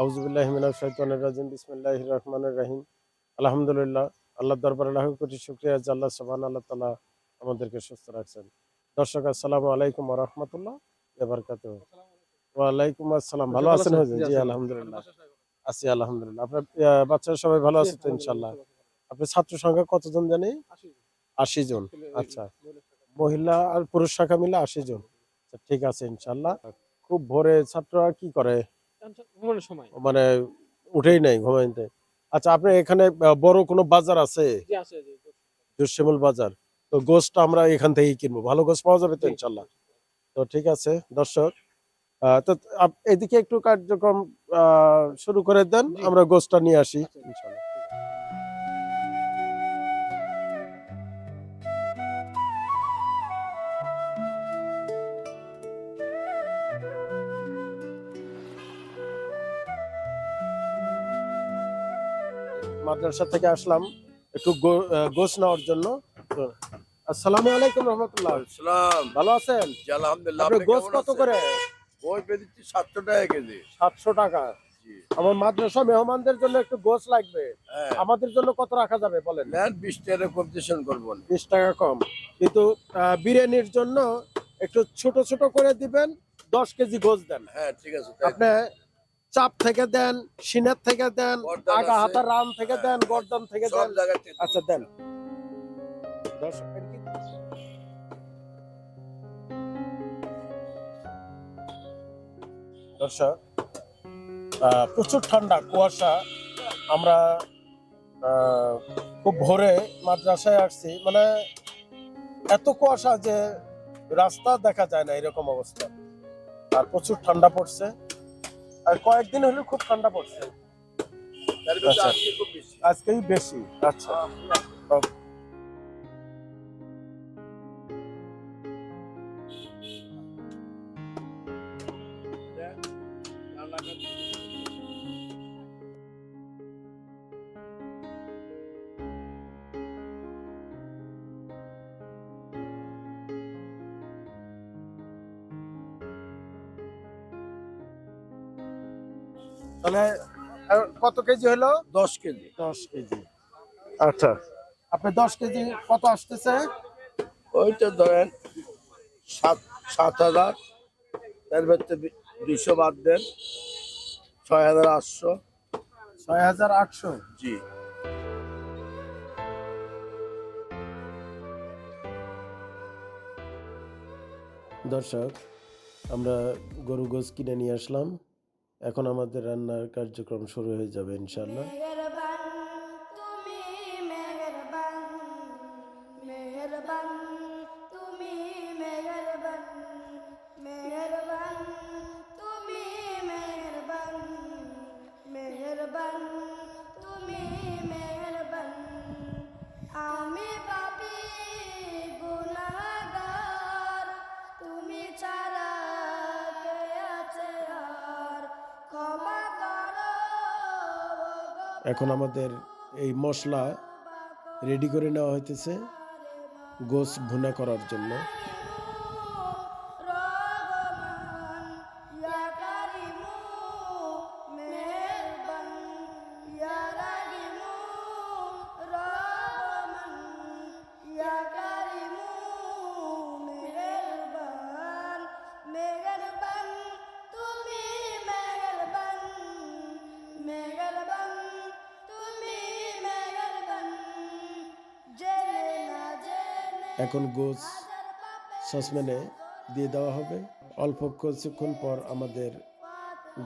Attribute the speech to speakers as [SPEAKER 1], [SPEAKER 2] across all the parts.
[SPEAKER 1] আউজুবিল্লাহ মিনাশ শাইতানির রাজিম বিসমিল্লাহির রহমানির রহিম। আলহামদুলিল্লাহ আল্লাহ দরবারে লাখ কোটি শুকরিয়া যে আল্লাহ সুবহান আল্লাহ তাআলা আমাদেরকে সুস্থ রাখছেন। দর্শক আসসালামু আলাইকুম ওয়া রাহমাতুল্লাহ ওয়া বারাকাতুহু। ওয়া আলাইকুম আসসালাম। ভালো আছেন জি আলহামদুলিল্লাহ। আছি আলহামদুলিল্লাহ। আপনার বাচ্চারা সবাই ভালো আছে তো ইনশাআল্লাহ আপনার ছাত্র সংখ্যা কতজন জানি? আশি জন। আচ্ছা। মহিলা আর পুরুষ শাখা মিলে আশি জন। আচ্ছা, ঠিক আছে ইনশাআল্লাহ খুব ভোরে ছাত্ররা কি করে?
[SPEAKER 2] সময়।
[SPEAKER 1] মানে উঠেই নাই ঘুমাইতে। আচ্ছা আপনার এখানে বড় কোনো বাজার আছে?
[SPEAKER 2] জি
[SPEAKER 1] বাজার। তো গোশটা আমরা এখান থেকেই কিনবো। ভালো গোশ পাওয়া যাবে তো ইনশাল্লাহ। তো ঠিক আছে দর্শক। তো এদিকে একটু কার্যক্রম আহ, শুরু করে দেন। আমরা গোশটা নিয়ে আসি
[SPEAKER 2] আচ্ছা।
[SPEAKER 1] ইনশাল্লাহ। মাদ্রাসা থেকে আসলাম একটু গো- আহ, গোশ নেওয়ার জন্য। আসসালামু আলাইকুম রহমতুল্লাহ।
[SPEAKER 3] সালাম
[SPEAKER 1] ভালো আছেন?
[SPEAKER 3] আলহামদুলিল্লাহ কেমন
[SPEAKER 1] কত করে?
[SPEAKER 3] গোশ বেদিচ্ছি সাতশো টাকা কেজি।
[SPEAKER 1] সাতশো টাকা। আমার মাদ্রাসা মেহমানদের জন্য একটু গোশ লাগবে।
[SPEAKER 3] হ্যাঁ।
[SPEAKER 1] আমাদের জন্য কত রাখা যাবে বলেন?
[SPEAKER 3] বিশ টাকা কম্পিটিশন করব।
[SPEAKER 1] বিশ টাকা কম। কিন্তু বিরিয়ানির জন্য একটু ছোট ছোট করে দিবেন দশ কেজি গোশ দেন।
[SPEAKER 3] হ্যাঁ ঠিক আছে
[SPEAKER 1] আপনি চাপ থেকে দেন সিনের থেকে দেন আগা। হাতার রান থেকে
[SPEAKER 3] হ্যাঁ,
[SPEAKER 1] দেন
[SPEAKER 3] হ্যাঁ,
[SPEAKER 1] গর্দন থেকে দেন। আচ্ছা দেন। দর্শক আহ, প্রচুর ঠান্ডা কুয়াশা। আমরা আহ, খুব ভোরে মাদ্রাসায় আসছি। মানে এত কুয়াশা যে রাস্তা দেখা যায় না এরকম অবস্থা। আর প্রচুর ঠান্ডা পড়ছে। আর কয়েকদিন হলে খুব ঠান্ডা পড়ছে। আচ্ছা। আজকেই বেশি। আচ্ছা। তাহলে কত কেজি হলো?
[SPEAKER 3] দশ কেজি।
[SPEAKER 1] দশ কেজি। আচ্ছা। আপনি দশ কেজি কত আসতেছে?
[SPEAKER 3] ওইটা ধরেন সাত সাত হাজার। তার ভিতরে দুইশো বাদ দেন। ছয় হাজার আটশো।
[SPEAKER 1] ছয় হাজার আটশো?
[SPEAKER 3] জি।
[SPEAKER 1] দর্শক আমরা গরু গোস কিনে নিয়ে আসলাম। এখন আমাদের রান্নার কার্যক্রম শুরু হয়ে যাবে ইনশাল্লাহ এখন আমাদের এই মশলা রেডি করে নেওয়া হইতেছে গোস ভুনা করার জন্য। এখন
[SPEAKER 4] হাজার
[SPEAKER 1] সসম্যানে দিয়ে দেওয়া হবে। অল্প কিছুক্ষণ পর আমাদের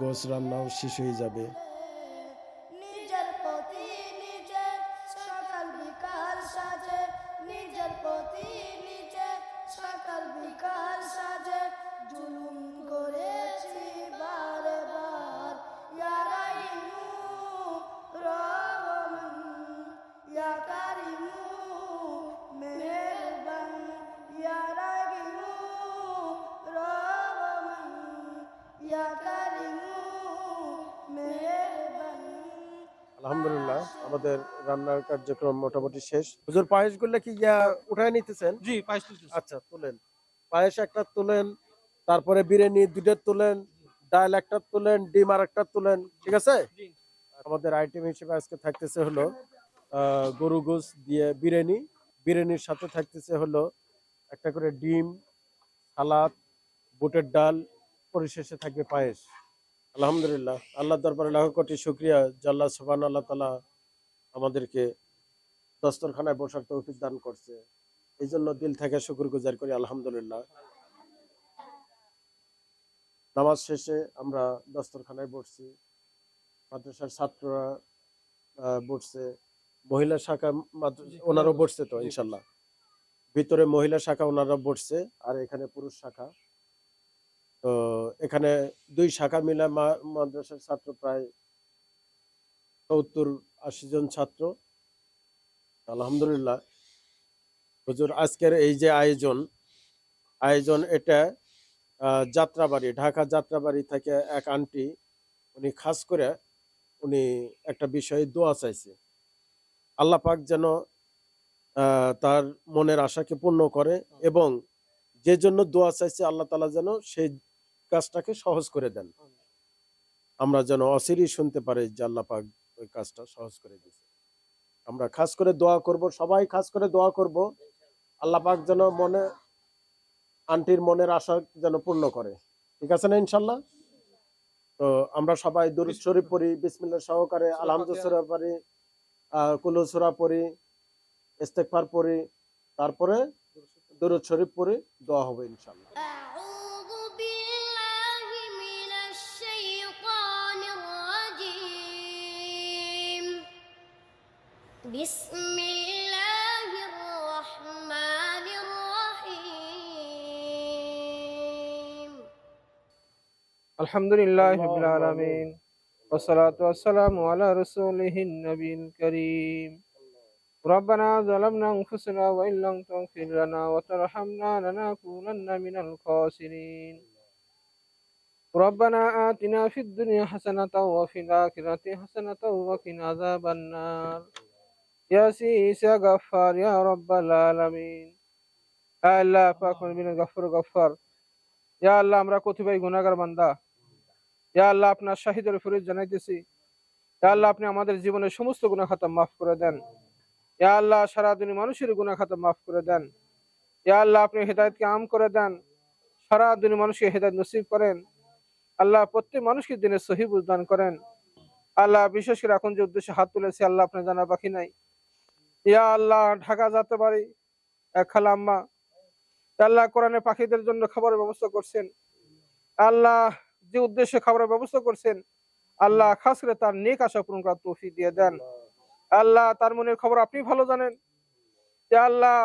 [SPEAKER 1] গোজ রান্নাও শেষ হয়ে যাবে। আমাদের রান্নার কার্যক্রম মোটামুটি শেষ। হুজুর পায়েসগুলো কি ইয়া উঠায় নিতেছেন?
[SPEAKER 2] জি পাইছি
[SPEAKER 1] আচ্ছা তুলেন। পায়েস একটা তুলেন তারপরে বিরিয়ানি দুটো তুলেন ডাল একটা তুলেন ডিম আর একটা তুলেন ঠিক আছে? আমাদের আইটেম হিসেবে আজকে থাকতেছে হলো গরু গোস দিয়ে বিরিয়ানি। বিরিয়ানির সাথে থাকতেছে হলো একটা করে ডিম সালাদ বুটের ডাল পরিশেষে থাকবে পায়েস। আলহামদুলিল্লাহ আল্লাহ দরবারে লাখ কোটি শুক্রিয়া। জাল্লা সুবান আল্লাহ তালা আমাদেরকে দস্তরখানায় বসার তৌফিক দান করছে। এই জন্য দিল থেকে শুকুর গুজার করি, আলহামদুলিল্লাহ। নামাজ শেষে আমরা দস্তরখানায় বসছি। মাদ্রাসার ছাত্ররা বসছে। মহিলা শাখা ওনারাও বসছে তো, ইনশাল্লাহ। ভিতরে মহিলা শাখা ওনারা বসছে, আর এখানে পুরুষ শাখা। তো এখানে দুই শাখা মিলে মাদ্রাসার ছাত্র প্রায় সত্তর আশি জন ছাত্র। আলহামদুলিল্লাহ। হুজুর আজকের এই যে আয়োজন আয়োজন এটা যাত্রাবাড়ি ঢাকা যাত্রাবাড়ি থেকে এক আন্টি উনি খাস করে উনি একটা বিষয়ে দোয়া চাইছে। আল্লাহ পাক যেন আহ, তার মনের আশাকে পূর্ণ করে এবং যে জন্য দোয়া চাইছে আল্লাহ তালা যেন সেই কাজটাকে সহজ করে দেন। আমরা যেন অসিরই শুনতে পারি যে আল্লাহ পাক ওই কাজটা সহজ করে দিয়েছে আমরা খাস করে দোয়া করব সবাই খাস করে দোয়া করব আল্লাহ পাক যেন মনে আন্টির মনের আশা যেন পূর্ণ করে। ঠিক আছে না ইনশাল্লাহ? তো আমরা সবাই দুরুদ শরীফ পড়ি বিসমিল্লাহ সহকারে আলহামদুলিল্লাহ পড়ি আহ, কুলু সূরা পড়ি ইস্তেগফার পড়ি তারপরে দুরুদ শরীফ পড়ি দোয়া হবে ইনশাল্লাহ।
[SPEAKER 4] بسم الله الرحمن الرحيم.
[SPEAKER 2] الحمد لله رب العالمين. والصلاة والسلام على رسوله النبي الكريم. ربنا ظلمنا أنفسنا وإن لم تغفر لنا وترحمنا لنكونن من الخاسرين. ربنا آتنا في الدنيا حسنة وفي الآخرة حسنة وقنا عذاب النار. ইয়া আসিস ইয়া গফফার ইয়া রব্বাল আলামিন আল্লাহ পাক মমিন গফুর গফফার ইয়া আল্লাহ আমরা কতিপয় গুনাহগার বান্দা। ইয়া আল্লাহ আপনার শাহিদের ফিরোজ জানাইতেছি। ইয়া আল্লাহ আপনি আমাদের জীবনের সমস্ত গুনাহ খাতা মাফ করে দেন। ইয়া আল্লাহ সারা দিন মানুষের গুনাহ খাতা মাফ করে দেন। ইয়া আল্লাহ আপনি হেদায়েতকে আম করে দেন। সারা দিন মানুষকে হেদায়েত নসিব করেন। আল্লাহ প্রত্যেক মানুষকে দিনে সহি দান করেন। আল্লাহ বিশেষ করে এখন যে উদ্দেশ্যে হাত তুলেছে, আল্লাহ আপনার জানা বাকি নাই। ইয়া আল্লাহ, ঢাকা যেতে পারি। খালা আম্মা আল্লাহ কোরআনে পাখিদের জন্য খাবারের ব্যবস্থা করছেন। আল্লাহ যে উদ্দেশ্যে খাবারের ব্যবস্থা করছেন, আল্লাহ খাস করে তার নেক আশা পূরণ করার তৌফিক দিয়ে দেন। আল্লাহ তার মনের খবর আপনি ভালো জানেন। যে আল্লাহ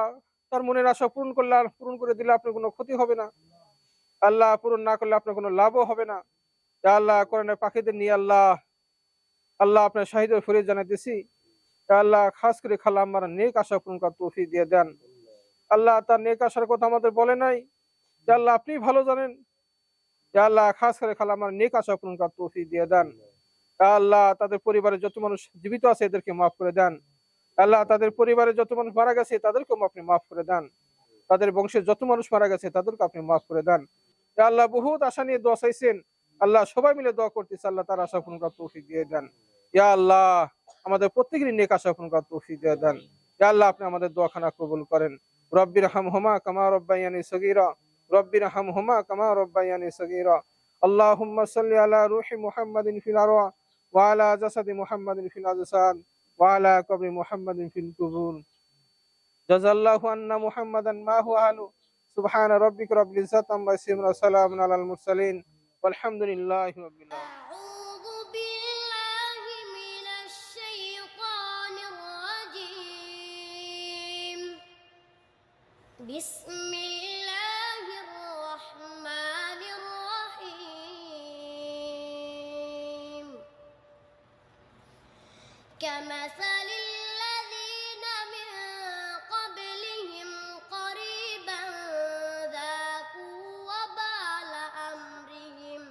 [SPEAKER 2] তার মনের আশা পূরণ করলে পূরণ করে দিলে আপনার কোনো ক্ষতি হবে না। আল্লাহ পূরণ না করলে আপনার কোনো লাভও হবে না। আল্লাহ কোরআনে পাখিদের নিয়ে আল্লাহ আল্লাহ আপনার শাহিদের ফরিদ জানাইতেছি। আল্লাহ, খাস করে খালা, আমার নেক আশা পূরণ করার তৌফিক দিয়ে দেন। আল্লাহ তার নেক আসার কথা আমাদের বলে নাই। আল্লাহ আপনি ভালো জানেন। আল্লাহ, খাস করে খালা, আমার নেক আশা পূরণ করার তৌফিক দিয়ে দেন। আল্লাহ, তাদের পরিবারের যত মানুষ জীবিত আছে, এদেরকে মাফ করে দেন। আল্লাহ, তাদের পরিবারের যত মানুষ মারা গেছে, তাদেরকেও আপনি মাফ করে দেন। তাদের বংশের যত মানুষ মারা গেছে তাদেরকে আপনি মাফ করে দেন। আল্লাহ, বহুত আশা নিয়ে দোয়া চাইছেন। আল্লাহ সবাই মিলে দোয়া করতেছে, আল্লাহ তার আশা পূরণ করার তৌফিক দিয়ে দেন। ইয়া আল্লাহ আমাদের প্রত্যেকেরই নেক আশা পূরণ করার তৌফিক দিয়ে দেন ইয়া আল্লাহ আপনি আমাদের দোয়াখানা কবুল করেন রব্বির হামহুমা কামা রব্বায়ানি সগীরা রব্বির হামহুমা কামা রব্বায়ানি সগীরা اللهم صل على روح محمد في الأرواح وعلى جسد محمد في الأجساد وعلى قبر محمد في القبور جزا الله أن محمدا ما هو أهله سبحان ربك رب العزة عما يصفون وسلام على المرسلين والحمد لله رب العالمين
[SPEAKER 4] بسم الله الرحمن الرحيم. كمثل الذين من قبلهم قريبا ذاقوا وبال أمرهم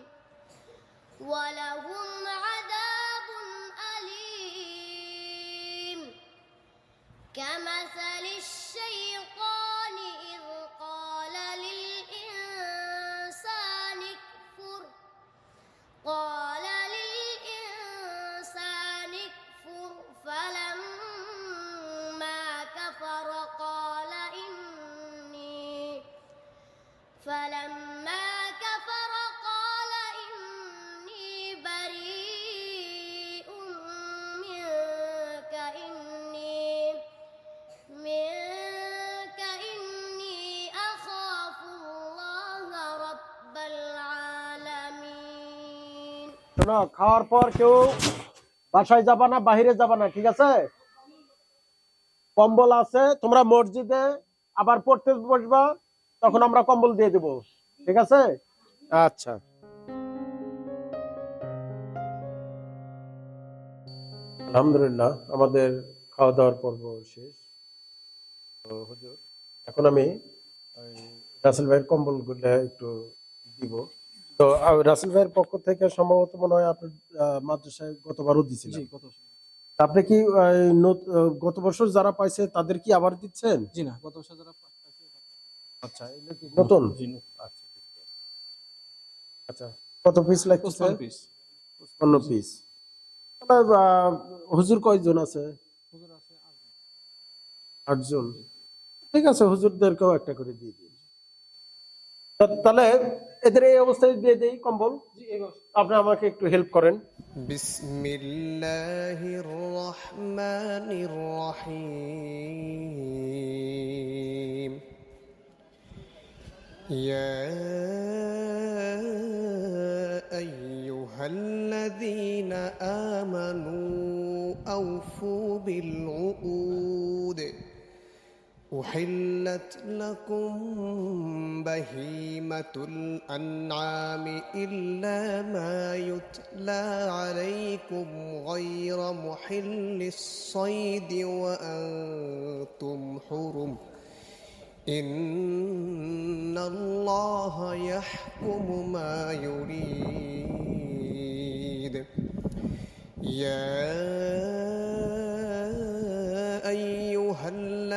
[SPEAKER 4] ولهم عذاب أليم. كمثل
[SPEAKER 1] শোনো খাওয়ার পর কেউ বাসায় যাবা না বাহিরে যাবা না ঠিক আছে? কম্বল আছে তোমরা মসজিদে আবার পড়তে বসবা তখন আমরা কম্বল দিয়ে দেব ঠিক আছে? আচ্ছা। আলহামদুলিল্লাহ আমাদের খাওয়া দাওয়ার পর্ব শেষ। তো হুজুর এখন আমি রাসেল ভাইয়ের কম্বলগুলো একটু দিব। তো রাসেল ভাইয়ের পক্ষ থেকে সম্ভবত মনে হয় আপনি মাদ্রাসায় গতবারও দিয়েছিলেন।
[SPEAKER 5] জি
[SPEAKER 1] আপনি কি গত বছর যারা পাইছে তাদের কি আবার দিচ্ছেন?
[SPEAKER 5] জি না গত বছর যারা পাইছে,
[SPEAKER 1] আচ্ছা কি নতুন?
[SPEAKER 5] জি
[SPEAKER 1] আচ্ছা আচ্ছা কত পিস লাগতেছে
[SPEAKER 5] পঁচপান্ন পিস
[SPEAKER 1] পঞ্চান্ন পিস হুজুর কয়জন আছে?
[SPEAKER 5] হুজুর আছে। আটজন।
[SPEAKER 1] ঠিক আছে হুজুরদেরকেও একটা করে দিয়ে দিন। তাহলে এদের এই অবস্থায় দিয়ে দেই কম্বল? আপনি আমাকে একটু হেল্প করেন।
[SPEAKER 6] বিসমিল্লাহির রহমানির রহিম ইয়া আইয়ুহাল্লাযীনা আমানু বিল أحلت لكم بهيمة الأنعام إلا ما يتلى عليكم غير محل الصيد وأنتم حرم. إن الله يحكم ما يريد. يا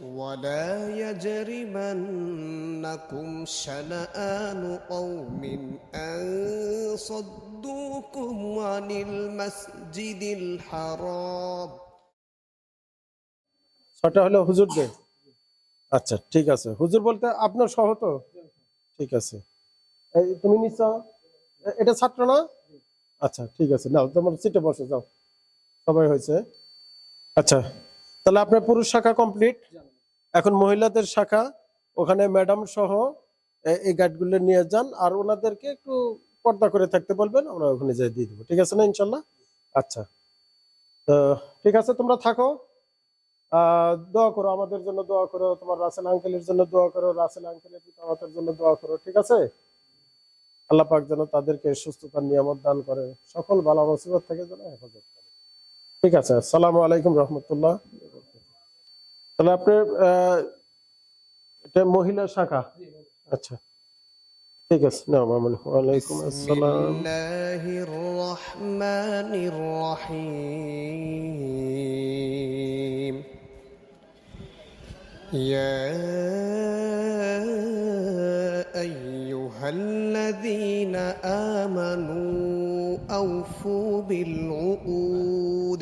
[SPEAKER 6] ولا يجرمنكم شنآن قوم أن صدوكم عن المسجد الحرام
[SPEAKER 1] ছটা হলো হুজুরদের আচ্ছা ঠিক আছে হুজুর বলতে আপনার সহ তো ঠিক আছে এই তুমি নিচ্ছ এ- এটা ছাত্র না আচ্ছা ঠিক আছে নাও তোমার সিটে বসে যাও সবাই হয়েছে আচ্ছা তাহলে আপনার পুরুষ শাখা কমপ্লিট এখন মহিলাদের শাখা, ওখানে ম্যাডাম সহ এই গাইডগুলো নিয়ে যান, আর ওনাদেরকে একটু পর্দা করে থাকতে বলবেন, আমরা ওখানে যাই, দিয়ে দেবো। ঠিক আছে না, ইনশাল্লাহ? আচ্ছা। তো, ঠিক আছে, তোমরা থাকো। দোয়া করো আমাদের জন্য দোয়া করো, তোমার রাসেল আঙ্কেলের জন্য দোয়া করো, রাসেল আঙ্কেলের পিতা মাতার জন্য দোয়া করো, ঠিক আছে? আল্লাহ পাক যেন তাদেরকে সুস্থতার নিয়ামত দান করে, সকল ভালো মুসিবত থেকে যেন হেফাজত করে। ঠিক আছে, আসসালামু আলাইকুম রহমতুল্লাহ। তাহলে আপনার এটা মহিলা শাখা? আচ্ছা। ঠিক আছে, নাম মামুন ওয়ালাইকুম আসসালাম।
[SPEAKER 6] বিসমিল্লাহির রহমানির রহিম। ইয়া আইয়ুহাল্লাযীনা আমানু আওফু বিল উকুদ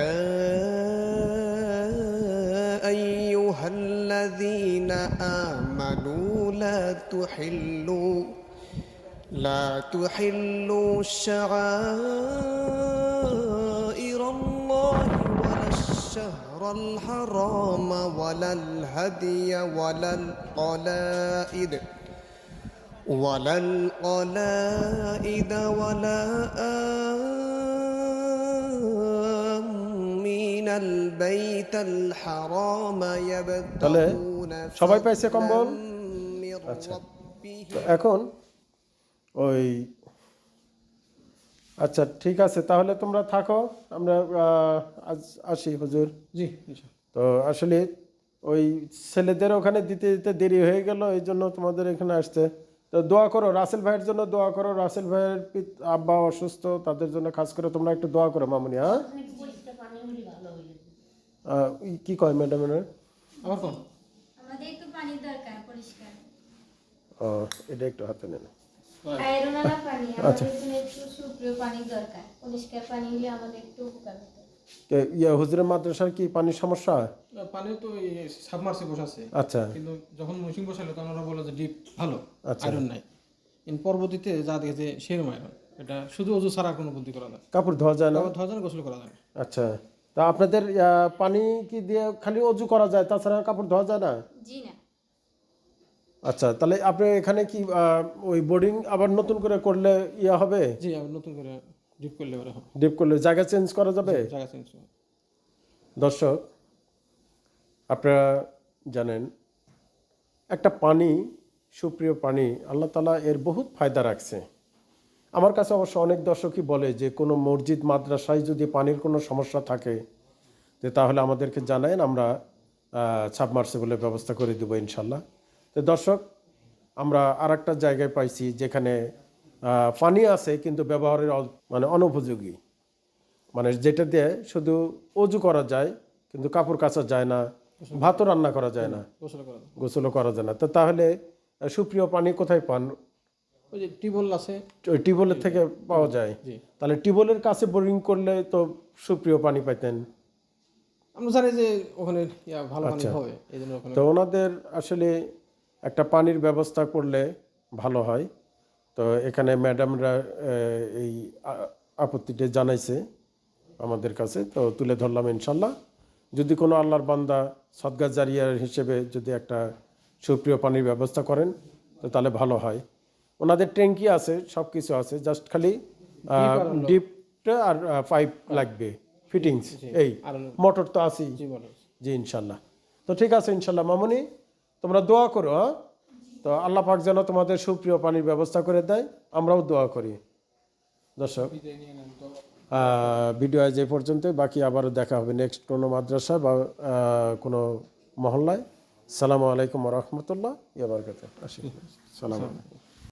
[SPEAKER 6] تحلوا لا تحلوا شعائر الله ولا الشهر الحرام ولا الهدي ولا القلائد ولا القلائد ولا آمين البيت الحرام يبتغون
[SPEAKER 1] সবাই পাইছে কম্বল?
[SPEAKER 6] فضلا من
[SPEAKER 1] আচ্ছা। এখন ওই আচ্ছা ঠিক আছে তাহলে তোমরা থাকো আমরা আজ আসি হুজুর।
[SPEAKER 5] জি
[SPEAKER 1] তো আসলে ওই ছেলেদের ওখানে দিতে দিতে দেরি হয়ে গেল এই জন্য তোমাদের এখানে আসতে। তো দোয়া করো রাসেল ভাইয়ের জন্য দোয়া করো। রাসেল ভাইয়ের আব্বা অসুস্থ তাদের জন্য খাস করে তোমরা একটু দোয়া করো মামুনি হ্যাঁ? কি কয় ম্যাডাম
[SPEAKER 5] আমার
[SPEAKER 7] আমাদের একটু পানি দরকার পরিষ্কার।
[SPEAKER 1] ও এটা একটু হাতে নেন। আচ্ছা। ইয়ে হুজুরের মাদ্রাসার কি পানির সমস্যা?
[SPEAKER 5] পানি তো সাবমার্সে বসাছে।
[SPEAKER 1] আচ্ছা।
[SPEAKER 5] কিন্তু যখন মেশিন বসালো তখন ওরা বলল যে ডিপ ভালো
[SPEAKER 1] আচ্ছা।
[SPEAKER 5] আয়রন নাই। পরবর্তীতে যা দেখেছে সেরম আয়রন। এটা শুধু অজু ছাড়া কোনো বুদ্ধি করা যায়
[SPEAKER 1] কাপড় ধোয়া যায় না?
[SPEAKER 5] ধোয়া যায় গোসল করা যায়
[SPEAKER 1] আচ্ছা। তা আপনাদের পানি কি দিয়ে খালি অজু করা যায়? তাছাড়া কাপড় ধোয়া যায় না?
[SPEAKER 7] জি না।
[SPEAKER 1] আচ্ছা তাহলে আপনি এখানে কি ওই বোর্ডিং আবার নতুন করে করলে ইয়া হবে?
[SPEAKER 5] জি আবার নতুন করে ডিপ করলে হবে।
[SPEAKER 1] ডিপ করলে জায়গা চেঞ্জ করা যাবে?
[SPEAKER 5] জায়গা চেঞ্জ
[SPEAKER 1] দর্শক আপনারা জানেন একটা পানি সুপ্রিয় পানি আল্লাহ তালা এর বহুত ফায়দা রাখছে। আমার কাছে অবশ্য অনেক দর্শকই বলে যে কোনো মসজিদ মাদ্রাসায় যদি পানির কোনো সমস্যা থাকে যে তাহলে আমাদেরকে জানায়েন আমরা সাবমার্সিবলের ব্যবস্থা করে দেবো ইনশাল্লাহ। তো দর্শক আমরা আর একটা জায়গায় পাইছি যেখানে পানি আছে কিন্তু ব্যবহারের মানে অনুপযোগী। মানে যেটা দিয়ে শুধু অজু করা যায় কিন্তু কাপড় কাচা যায় না ভাতও রান্না করা যায় না।
[SPEAKER 5] গোসল করা যায়
[SPEAKER 1] গোসলও করা যায় না। তো তাহলে সুপ্রিয় পানি কোথায় পান?
[SPEAKER 5] ওই যে টিউবওয়েল আছে।
[SPEAKER 1] ওই টিউবওয়েলের থেকে পাওয়া যায়। তাহলে টিউবওয়েলের কাছে বোরিং করলে তো সুপ্রিয় পানি পাইতেন।
[SPEAKER 5] আমরা জানি যে ওখানে ভালো পানি
[SPEAKER 1] আচ্ছা।
[SPEAKER 5] হবে এই জন্য
[SPEAKER 1] তো ওনাদের আসলে একটা পানির ব্যবস্থা করলে ভালো হয়। তো এখানে ম্যাডামরা এই আপত্তিটা জানাইছে আমাদের কাছে। তো তুলে ধরলাম ইনশাল্লাহ। যদি কোনো আল্লাহর বান্দা সদগা জারিয়ার হিসেবে যদি একটা সুপ্রিয় পানির ব্যবস্থা করেন তো তাহলে ভালো হয়। ওনাদের ট্যাঙ্কি আছে সব কিছু আছে জাস্ট খালি ডিপটা আর পাইপ লাগবে ফিটিংস এই মোটর তো আছেই।
[SPEAKER 5] জি
[SPEAKER 1] ইনশাল্লাহ। তো ঠিক আছে ইনশাল্লাহ মামুনি। তোমরা দোয়া করো হ্যাঁ? তো আল্লাহ পাক যেন তোমাদের সুপ্রিয় পানির ব্যবস্থা করে দেয়, আমরাও দোয়া করি। দর্শক ভিডিও যে পর্যন্ত বাকি আবারও দেখা হবে নেক্সট কোনো মাদ্রাসা বা কোনো মহল্লায়। সালামু আলাইকুম রহমতুল্লাহ ইয়াবারকাতে আসি সালাম আলাইকুম।